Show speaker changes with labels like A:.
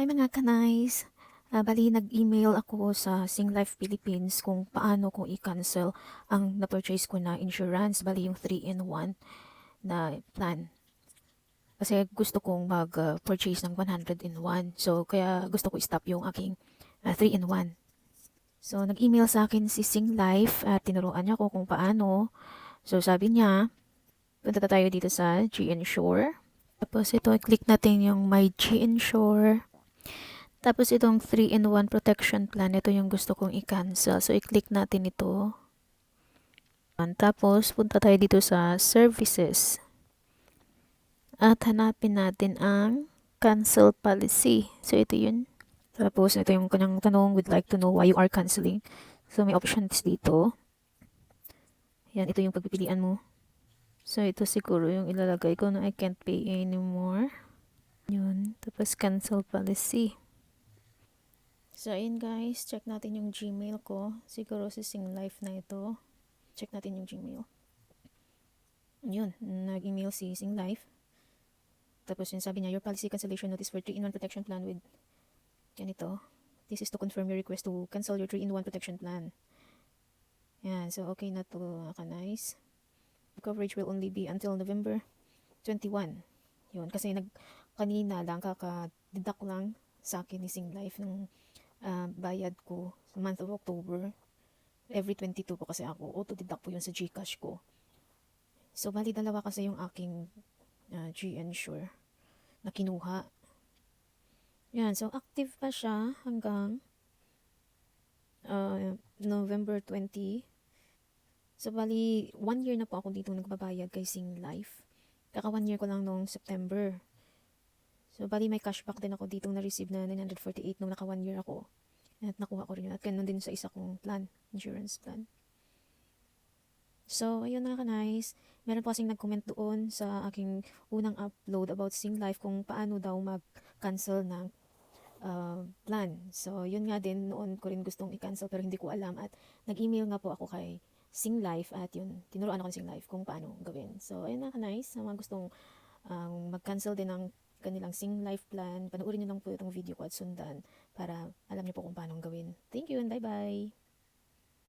A: Hi mga kanais. Ah, bali, nag-email ako sa Singlife Philippines kung paano ko i-cancel ang na-purchase ko na insurance. Bali, yung 3-in-1 na plan. Kasi gusto kong mag-purchase ng 100 in 1. So, kaya gusto ko i-stop yung aking 3-in-1. So, nag-email sa akin si Singlife at tinuruan niya ako kung paano. So, sabi niya, punta tayo dito sa G-Insure. Tapos ito, click natin yung My G-Insure. Tapos itong 3-in-1 protection plan, ito yung gusto kong i-cancel. So, i-click natin ito. Tapos, punta tayo dito sa services. At hanapin natin ang cancel policy. So, ito yun. Tapos, ito yung kanyang tanong, would like to know why you are canceling. So, may options dito. Yan, ito yung pagpipilian mo. So, ito siguro yung ilalagay ko na I can't pay anymore. Yun. Tapos, cancel policy. So, ayun guys. Check natin yung Gmail ko. Siguro si Singlife na ito. Check natin yung Gmail. Yun. Nag-email si Singlife. Tapos yun sabi niya, your policy cancellation notice for 3-in-1 protection plan with ganito. This is to confirm your request to cancel your 3-in-1 protection plan. Yan. So, okay na to. Naka nice. Coverage will only be until November 21. Yun. Kasi nag, kanina lang, kaka-deduct lang sa akin ni Singlife ng uh, bayad ko sa month of October. Every 22 po kasi ako. Auto-deduct po yun sa Gcash ko. So, bali dalawa kasi yung aking uh, G-Insure na kinuha. Yan. So, active pa siya hanggang uh, November 20. So, bali, one year na po ako dito nagbabayad kay Sing Life. Kaka one year ko lang nung September. So, bali may cashback din ako dito na-receive na 948 nung naka one year ako. At nakuha ko rin yun. At ganun din sa isa kong plan, insurance plan. So, ayun mga ka-nice. Meron po kasing nag-comment doon sa aking unang upload about Sing Life kung paano daw mag-cancel ng uh, plan. So, yun nga din, noon ko rin gustong i-cancel pero hindi ko alam. At nag-email nga po ako kay Sing Life at yun, tinuruan ako ng Sing Life kung paano gawin. So, ayun mga ka-nice. Sa mga gustong um, mag-cancel din ng kanilang Sing Life plan, panoorin nyo lang po itong video ko at sundan para alam nyo po kung paano gawin. Thank you and bye-bye!